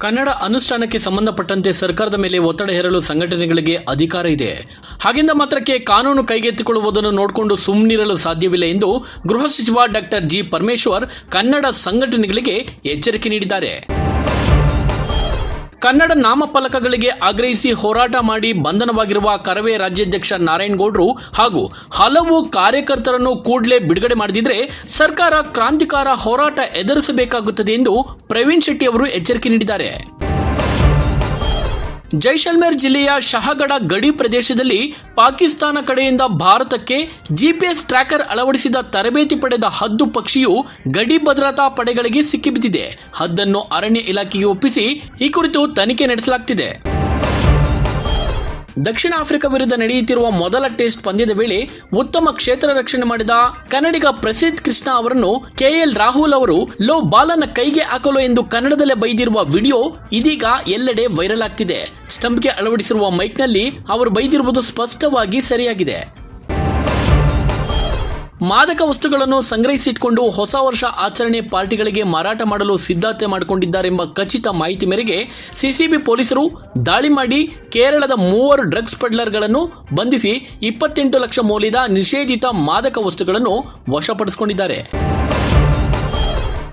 ಕನ್ನಡ ಅನುಷ್ಠಾನಕ್ಕೆ ಸಂಬಂಧಪಟ್ಟಂತೆ ಸರ್ಕಾರದ ಮೇಲೆ ಒತ್ತಡ ಹೇರಲು ಸಂಘಟನೆಗಳಿಗೆ ಅಧಿಕಾರ ಇದೆ. ಹಾಗೆಂದ ಮಾತ್ರಕ್ಕೆ ಕಾನೂನು ಕೈಗೆತ್ತಿಕೊಳ್ಳುವುದನ್ನು ನೋಡಿಕೊಂಡು ಸುಮ್ಮನಿರಲು ಸಾಧ್ಯವಿಲ್ಲ ಎಂದು ಗೃಹ ಸಚಿವ ಡಾಕ್ಟರ್ ಜಿ ಪರಮೇಶ್ವರ್ ಕನ್ನಡ ಸಂಘಟನೆಗಳಿಗೆ ಎಚ್ಚರಿಕೆ ನೀಡಿದ್ದಾರೆ. ಕನ್ನಡ ನಾಮಫಲಕಗಳಿಗೆ ಆಗ್ರಹಿಸಿ ಹೋರಾಟ ಮಾಡಿ ಬಂಧನವಾಗಿರುವ ಕರವೇ ರಾಜ್ಯಾಧ್ಯಕ್ಷ ನಾರಾಯಣಗೌಡರು ಹಾಗೂ ಹಲವು ಕಾರ್ಯಕರ್ತರನ್ನು ಕೂಡಲೇ ಬಿಡುಗಡೆ ಮಾಡದಿದ್ರೆ ಸರ್ಕಾರ ಕ್ರಾಂತಿಕಾರ ಹೋರಾಟ ಎದುರಿಸಬೇಕಾಗುತ್ತದೆ ಎಂದು ಪ್ರವೀಣ್ ಶೆಟ್ಟಿ ಅವರು ಎಚ್ಚರಿಕೆ ನೀಡಿದ್ದಾರೆ. ಜೈಸಲ್ಮೇರ್ ಜಿಲ್ಲೆಯ ಶಹಗಡ ಗಡಿ ಪ್ರದೇಶದಲ್ಲಿ ಪಾಕಿಸ್ತಾನ ಕಡೆಯಿಂದ ಭಾರತಕ್ಕೆ ಜಿಪಿಎಸ್ ಟ್ರ್ಯಾಕರ್ ಅಳವಡಿಸಿದ ತರಬೇತಿ ಪಡೆದ ಹದ್ದು ಪಕ್ಷಿಯು ಗಡಿ ಭದ್ರತಾ ಪಡೆಗಳಿಗೆ ಸಿಕ್ಕಿಬಿದ್ದಿದೆ. ಹದ್ದನ್ನು ಅರಣ್ಯ ಇಲಾಖೆಗೆ ಒಪ್ಪಿಸಿ ಈ ಕುರಿತು ತನಿಖೆ ನಡೆಸಲಾಗುತ್ತಿದೆ ದಕ್ಷಿಣ ಆಫ್ರಿಕಾ ವಿರುದ್ಧ ನಡೆಯುತ್ತಿರುವ ಮೊದಲ ಟೆಸ್ಟ್ ಪಂದ್ಯದ ವೇಳೆ ಉತ್ತಮ ಕ್ಷೇತ್ರ ರಕ್ಷಣೆ ಮಾಡಿದ ಕನ್ನಡಿಗ ಪ್ರಸಿದ್ಧ ಕೃಷ್ಣ ಅವರನ್ನು ಕೆಎಲ್ ರಾಹುಲ್ ಅವರು ಲೋ ಬಾಲನ್ನ ಕೈಗೆ ಹಾಕಲು ಎಂದು ಕನ್ನಡದಲ್ಲೇ ಬೈದಿರುವ ವಿಡಿಯೋ ಇದೀಗ ಎಲ್ಲೆಡೆ ವೈರಲ್ ಆಗ್ತಿದೆ. ಸ್ಟಂಪ್ಗೆ ಅಳವಡಿಸಿರುವ ಮೈಕ್ನಲ್ಲಿ ಅವರು ಬೈದಿರುವುದು ಸ್ಪಷ್ಟವಾಗಿ ಸರಿಯಾಗಿದೆ. ಮಾದಕ ವಸ್ತುಗಳನ್ನು ಸಂಗ್ರಹಿಸಿಟ್ಕೊಂಡು ಹೊಸ ವರ್ಷ ಆಚರಣೆ ಪಾರ್ಟಿಗಳಿಗೆ ಮಾರಾಟ ಮಾಡಲು ಸಿದ್ಧತೆ ಮಾಡಿಕೊಂಡಿದ್ದಾರೆಂಬ ಖಚಿತ ಮಾಹಿತಿ ಮೇರೆಗೆ ಸಿಸಿಬಿ ಪೊಲೀಸರು ದಾಳಿ ಮಾಡಿ ಕೇರಳದ ಮೂವರು ಡ್ರಗ್ಸ್ ಪಡ್ಲರ್ಗಳನ್ನು ಬಂಧಿಸಿ ಇಪ್ಪತ್ತೆಂಟು ಲಕ್ಷ ಮೌಲ್ಯದ ನಿಷೇಧಿತ ಮಾದಕ ವಸ್ತುಗಳನ್ನು ವಶಪಡಿಸಿಕೊಂಡಿದ್ದಾರೆ.